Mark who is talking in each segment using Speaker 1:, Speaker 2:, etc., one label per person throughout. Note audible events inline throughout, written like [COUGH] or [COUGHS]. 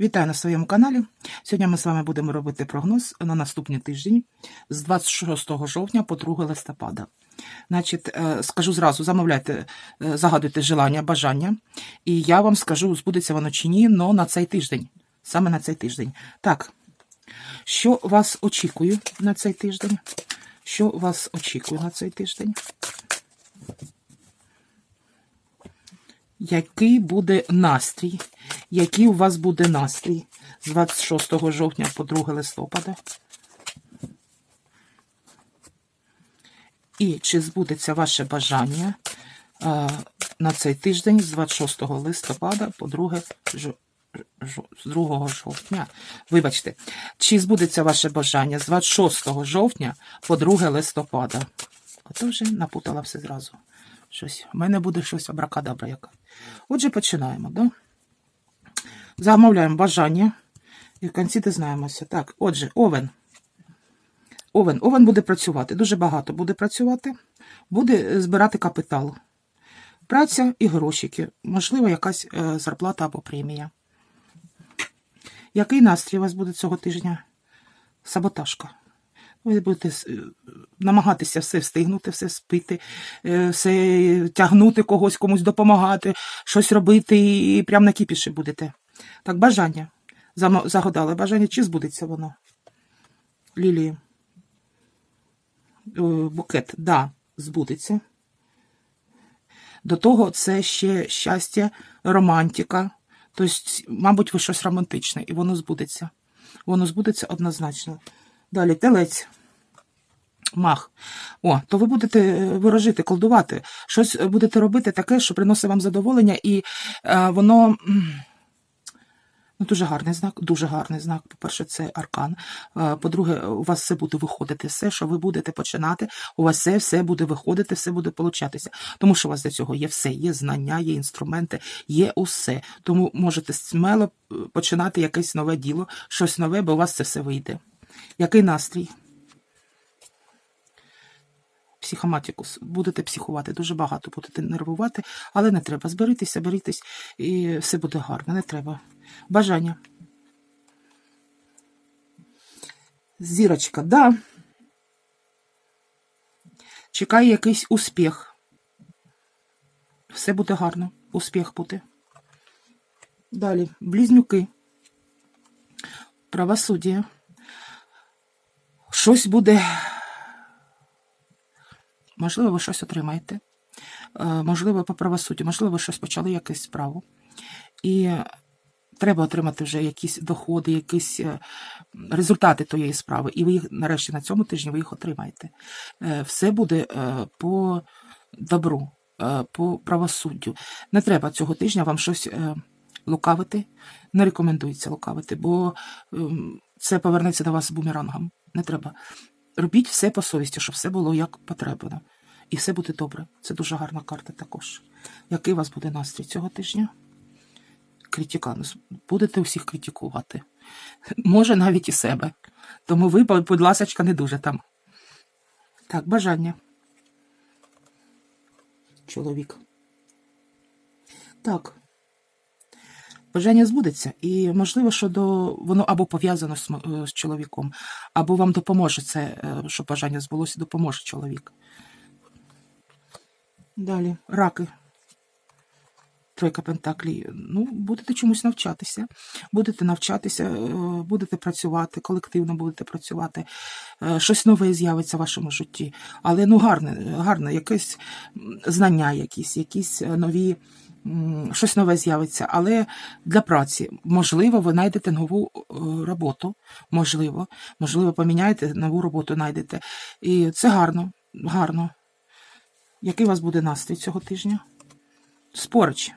Speaker 1: Вітаю на своєму каналі. Сьогодні ми з вами будемо робити прогноз на наступний тиждень з 26 жовтня по 2 листопада. Значить, е, скажу зразу, замовляйте, е, загадуйте желання, бажання, і я вам скажу, збудеться воно чи ні, но на цей тиждень. Саме на цей тиждень. Так, що вас очікує на цей тиждень? Що вас очікує на цей тиждень? Який буде настрій? Який у вас буде настрій з 26 жовтня по 2 листопада? І чи збудеться ваше бажання е, на цей тиждень з 26 листопада по 2 жо- жо- з 2 жовтня? Вибачте, чи збудеться ваше бажання з 26 жовтня по 2 листопада? Ото вже напутала все зразу. Щось. У мене буде щось абракадабра яка. Отже, починаємо, да? Замовляємо бажання. І в кінці дізнаємося. Так, отже, овен. Овен. Овен буде працювати. Дуже багато буде працювати. Буде збирати капітал. Праця і грошики. Можливо, якась е, зарплата або премія. Який настрій у вас буде цього тижня? Саботажка. Ви будете е, намагатися все встигнути, все спити, е, все тягнути когось, комусь допомагати, щось робити і прямо на кіпіші будете. Так, бажання. Загадали бажання, чи збудеться воно? Лілії. Е, Букет, да, збудеться. До того це ще щастя, романтика. Тобто, мабуть, ви щось романтичне, і воно збудеться. Воно збудеться однозначно. Далі, телець. Мах. О, то ви будете е, ворожити, колдувати. Щось будете робити таке, що приносить вам задоволення, і е, воно. Ну, дуже гарний знак, дуже гарний знак. По-перше, це аркан. Е, По-друге, у вас все буде виходити, все, що ви будете починати, у вас все, все буде виходити, все буде получатися. Тому що у вас для цього є все, є знання, є інструменти, є усе. Тому можете смело е, починати якесь нове діло, щось нове, бо у вас це все вийде. Який настрій? Психоматікус. Будете психувати, дуже багато будете нервувати, але не треба. Зберітеся, берітесь, і все буде гарно, не треба. Бажання. Зірочка, да. Чекає якийсь успіх. Все буде гарно. Успіх буде. Далі. Близнюки. Правосуддя. Щось буде. Можливо, ви щось отримаєте. Е, Можливо, по правосуддю, можливо, ви щось почали якусь справу. І треба отримати вже якісь доходи, якісь е, результати тієї справи. І ви їх нарешті на цьому тижні ви їх отримаєте. Е, Все буде по добру, по правосуддю. Не треба цього тижня вам щось лукавити. Не рекомендується лукавити, бо ем, це повернеться до вас бумерангом. Не треба. Робіть все по совісті, щоб все було як потрібно. І все буде добре. Це дуже гарна карта також. Який у вас буде настрій цього тижня? критикан. Будете усіх критикувати. Може, навіть і себе. Тому ви, будь ласочка, не дуже там. Так, бажання. Чоловік. Так. Бажання збудеться, і можливо, що до воно або пов'язано з, е, з чоловіком, або вам допоможе це, е, щоб бажання збулося, допоможе чоловік. Далі, раки. Тройка Пентаклі. Ну, будете чомусь навчатися. Будете навчатися, е, будете працювати, колективно будете працювати. Щось нове з'явиться в вашому житті. Але ну гарне, гарне, якесь знання, якісь, якісь нові. Щось нове з'явиться, але для праці. Можливо, ви знайдете нову е, роботу. Можливо, можливо, поміняєте нову роботу, знайдете. І це гарно, гарно. Який у вас буде настрій цього тижня? Спорич.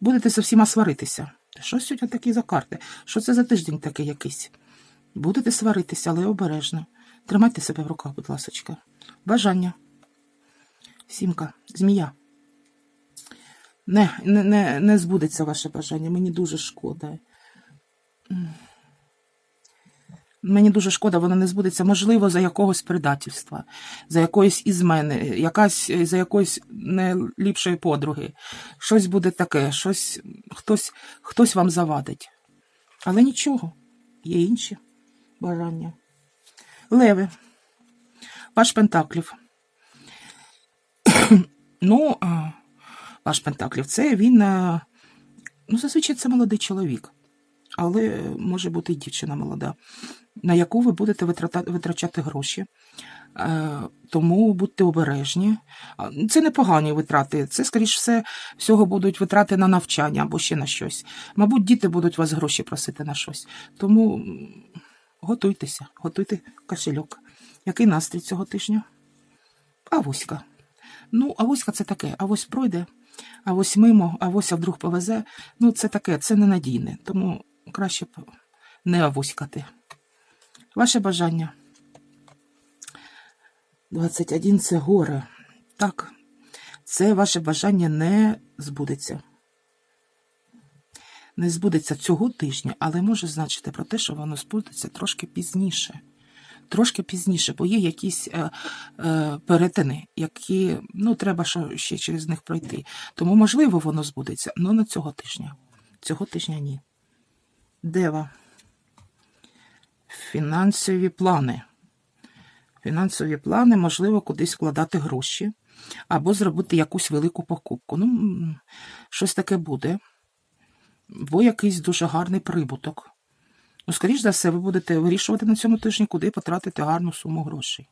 Speaker 1: Будете зі всіма сваритися. Що сьогодні такі за карти? Що це за тиждень такий якийсь? Будете сваритися, але обережно. Тримайте себе в руках, будь ласочка. Бажання. Сімка, змія. Не, не, не, збудеться ваше бажання. Мені дуже шкода. Мені дуже шкода, воно не збудеться, можливо, за якогось предательства, за якоїсь ізмени, якась за якоїсь не ліпшої подруги. Щось буде таке, щось, хтось, хтось вам завадить. Але нічого, є інші бажання. Леви, ваш Пентаклів. [COUGHS] ну, а, ваш Пентаклів, це він, ну, зазвичай це молодий чоловік, але може бути і дівчина молода, на яку ви будете витрачати гроші. Е, Тому будьте обережні. Це непогані витрати. Це, скоріш все, всього будуть витрати на навчання або ще на щось. Мабуть, діти будуть вас гроші просити на щось. Тому готуйтеся, готуйте кошельок. Який настрій цього тижня? Авоська. Ну, авоська це таке. Авось пройде, авось мимо, авось а вдруг повезе. Ну, це таке, це ненадійне. Тому краще б не авоськати. Ваше бажання. 21 це горе. Так, це ваше бажання не збудеться. Не збудеться цього тижня, але може значити про те, що воно збудеться трошки пізніше. Трошки пізніше, бо є якісь е, е, перетини, які ну, треба ще через них пройти. Тому, можливо, воно збудеться, але не цього тижня. Цього тижня ні. Дева. Фінансові плани. Фінансові плани, можливо, кудись вкладати гроші або зробити якусь велику покупку. Ну, щось таке буде. Бо якийсь дуже гарний прибуток. Ну, скоріш за все, ви будете вирішувати на цьому тижні, куди потратити гарну суму грошей.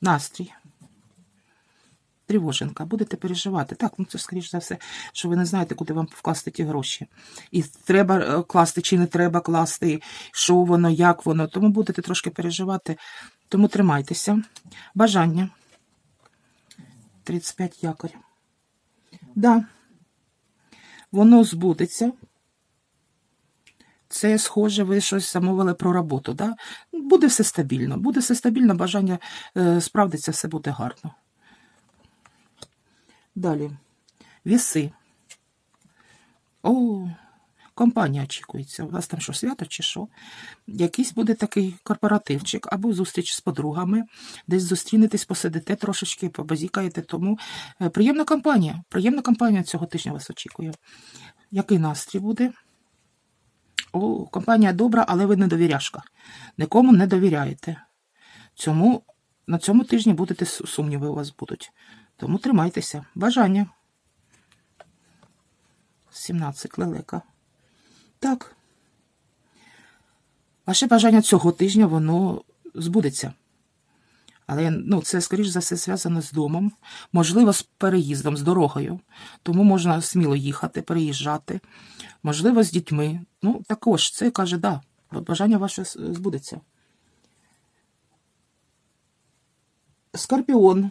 Speaker 1: Настрій. Тривоженка, будете переживати. Так, ну це скоріш за все, що ви не знаєте, куди вам вкласти ті гроші. І треба е, класти чи не треба класти, що воно, як воно. Тому будете трошки переживати. Тому тримайтеся. Бажання. 35 якорь. Да. Воно збудеться. Це схоже, ви щось замовили про роботу. Да? Буде все стабільно. Буде все стабільно, бажання е, справдиться, все буде гарно. Далі. Віси. О, компанія очікується. У вас там що, свято чи що? Якийсь буде такий корпоративчик або зустріч з подругами, десь зустрінетесь, посидите трошечки, побазікаєте. Тому е, приємна компанія. Приємна компанія цього тижня вас очікує. Який настрій буде? О, компанія добра, але ви не довіряшка. Нікому не довіряєте. Цьому, на цьому тижні будете сумніви у вас будуть. Тому тримайтеся. Бажання. 17 лелека. Так. Ваше бажання цього тижня, воно збудеться. Але ну, це, скоріш за все, зв'язано з домом, можливо, з переїздом, з дорогою. Тому можна сміло їхати, переїжджати, можливо, з дітьми. Ну, також це каже, да, бажання ваше збудеться. Скорпіон.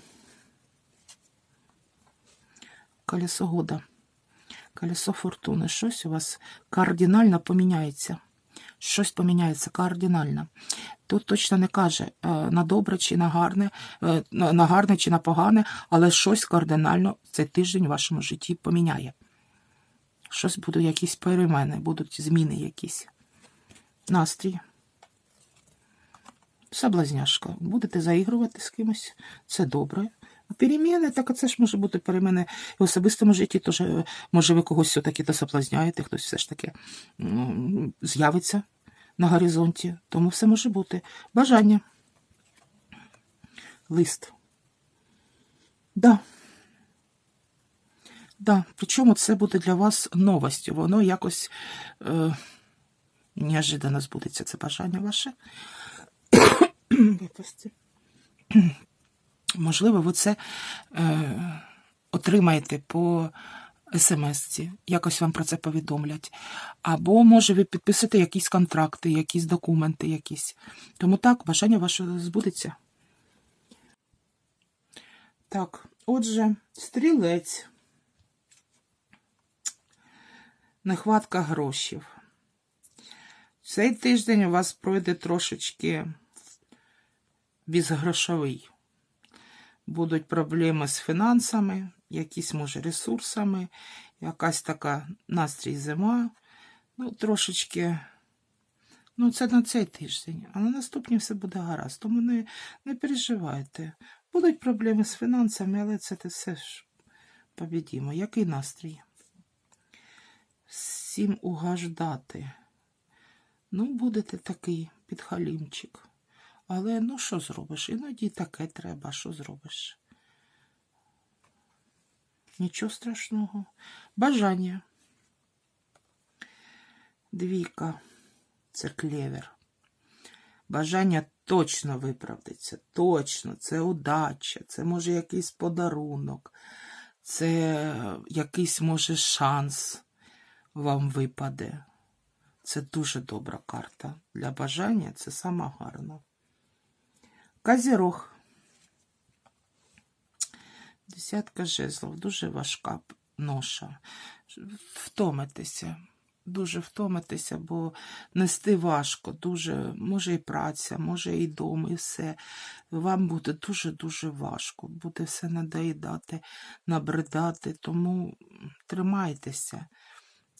Speaker 1: Колесо года. Колесо фортуни. Щось у вас кардинально поміняється. Щось поміняється кардинально. Тут точно не каже е, на добре чи на гарне, е, на гарне чи на погане, але щось кардинально цей тиждень в вашому житті поміняє. Щось будуть якісь перемени, будуть зміни якісь. Настрій. Соблазняшка. Будете заігрувати з кимось, це добре. Переміни, так це ж може бути переміни в особистому житті, теж, е, може, ви когось все-таки то соблазняєте, хтось все ж таки м, з'явиться на горизонті. Тому все може бути. Бажання. Лист. Да. Да. Причому це буде для вас новостю. Воно якось е, неожиданно збудеться це бажання ваше. [COUGHS] Можливо, ви це е, отримаєте по смс-ці, якось вам про це повідомлять. Або, може, ви підписуєте якісь контракти, якісь документи якісь. Тому так, бажання ваше збудеться. Так, отже, стрілець. Нехватка грошів. Цей тиждень у вас пройде трошечки безгрошовий. Будуть проблеми з фінансами, якісь, може, ресурсами, якась така настрій зима. Ну, трошечки. Ну, це на цей тиждень, а на наступні все буде гаразд. Тому не, не переживайте. Будуть проблеми з фінансами, але це все ж побідімо. Який настрій? Всім угождати. Ну, будете такий підхалімчик. Але ну що зробиш? Іноді таке треба, що зробиш? Нічого страшного. Бажання. Двійка. Це клевер. Бажання точно виправдиться. Точно. Це удача, це може якийсь подарунок, це якийсь може шанс вам випаде. Це дуже добра карта. Для бажання це сама гарна. Казірог. Десятка жезлов, дуже важка ноша. Втомитися, дуже втомитися, бо нести важко, дуже, може і праця, може і дом, і все. Вам буде дуже-дуже важко, буде все надоїдати, набридати, тому тримайтеся.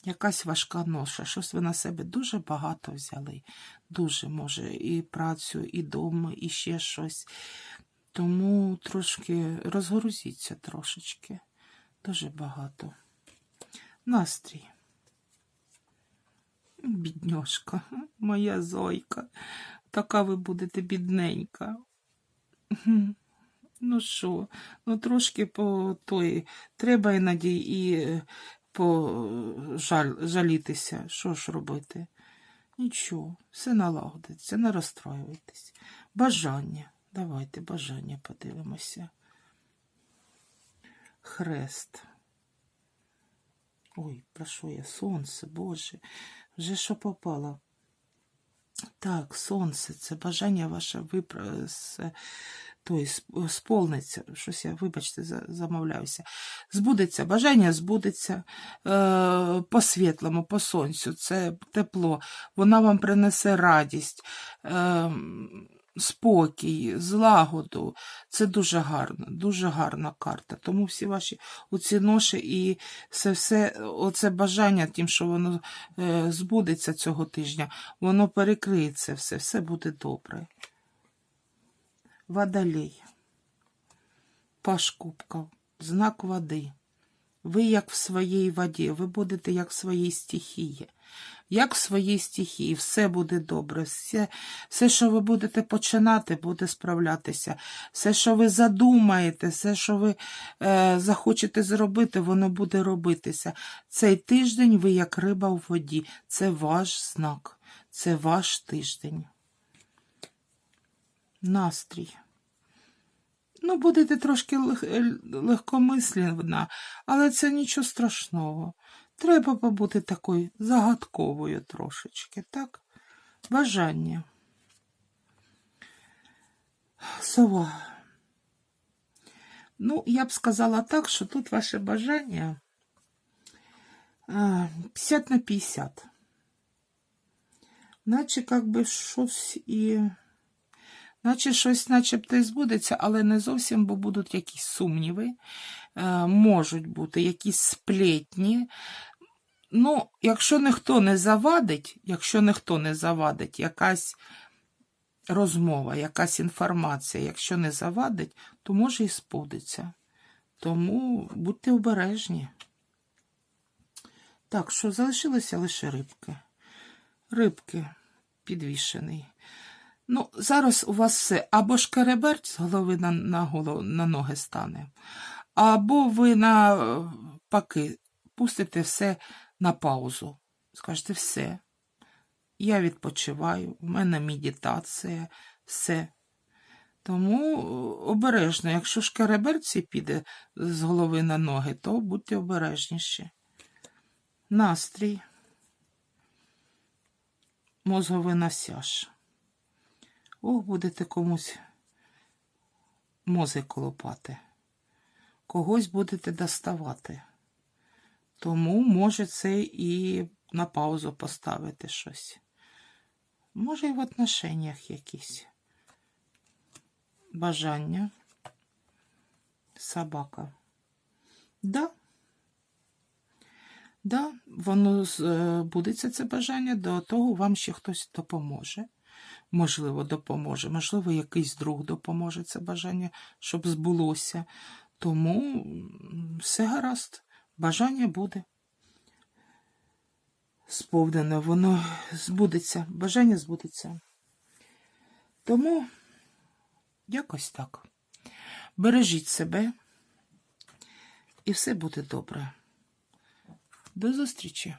Speaker 1: Якась важка ноша, щось ви на себе дуже багато взяли. Дуже, може, і працю, і дом, і ще щось. Тому трошки розгрузіться трошечки. Дуже багато. Настрій. Бідньошка, моя зойка. Така ви будете бідненька. Ну що, ну трошки по той, треба іноді і е, по жаль, жалітися. Що ж робити? Нічого, все налагодиться, не розстроюйтесь. Бажання. Давайте бажання подивимося. Хрест. Ой, про що я? Сонце, Боже, вже що попало. Так, сонце, це бажання ваше випра... той, сповниться. Щось я, вибачте, замовляюся. Збудеться, бажання збудеться е, по світлому, по сонцю. Це тепло. Вона вам принесе радість, е, спокій, злагоду. Це дуже гарно, дуже гарна карта. Тому всі ваші оці ноші і все, все оце бажання, тим, що воно е, збудеться цього тижня, воно перекриє це все, все буде добре. Водолей. Паш кубков. Знак води. Ви як в своїй воді, ви будете як в своїй стихії. Як в своїй стихії, все буде добре. Все, все, що ви будете починати, буде справлятися. Все, що ви задумаєте, все, що ви е, захочете зробити, воно буде робитися. Цей тиждень ви як риба в воді. Це ваш знак, це ваш тиждень. Настрій. Ну, будете трошки лег- легкомислена, але це нічого страшного. Треба побути такою загадковою трошечки, так? Бажання. Сова. Ну, я б сказала так, що тут ваше бажання а, 50 на 50. Наче як би щось і. Наче щось начебто і збудеться, але не зовсім, бо будуть якісь сумніви, е, можуть бути якісь сплетні. Ну, якщо ніхто не завадить, якщо ніхто не завадить, якась розмова, якась інформація, якщо не завадить, то може і збудеться. Тому будьте обережні. Так, що залишилися лише рибки. Рибки підвішений. Ну, зараз у вас все або шкереберть з голови на, на, голову, на ноги стане, або ви навпаки пустите все на паузу. Скажете все. Я відпочиваю, у мене медитація, все. Тому обережно, якщо шкереберці піде з голови на ноги, то будьте обережніші. Настрій. Мозговий насяж. Ох, будете комусь мозги колопати. Когось будете доставати. Тому може це і на паузу поставити щось. Може, і в отношеннях якісь. Бажання. Собака. Да. Да, воно збудеться це бажання, до того вам ще хтось допоможе. Можливо, допоможе, можливо, якийсь друг допоможе це бажання, щоб збулося. Тому все гаразд, бажання буде. сповнене, воно збудеться, бажання збудеться. Тому якось так. Бережіть себе, і все буде добре. До зустрічі!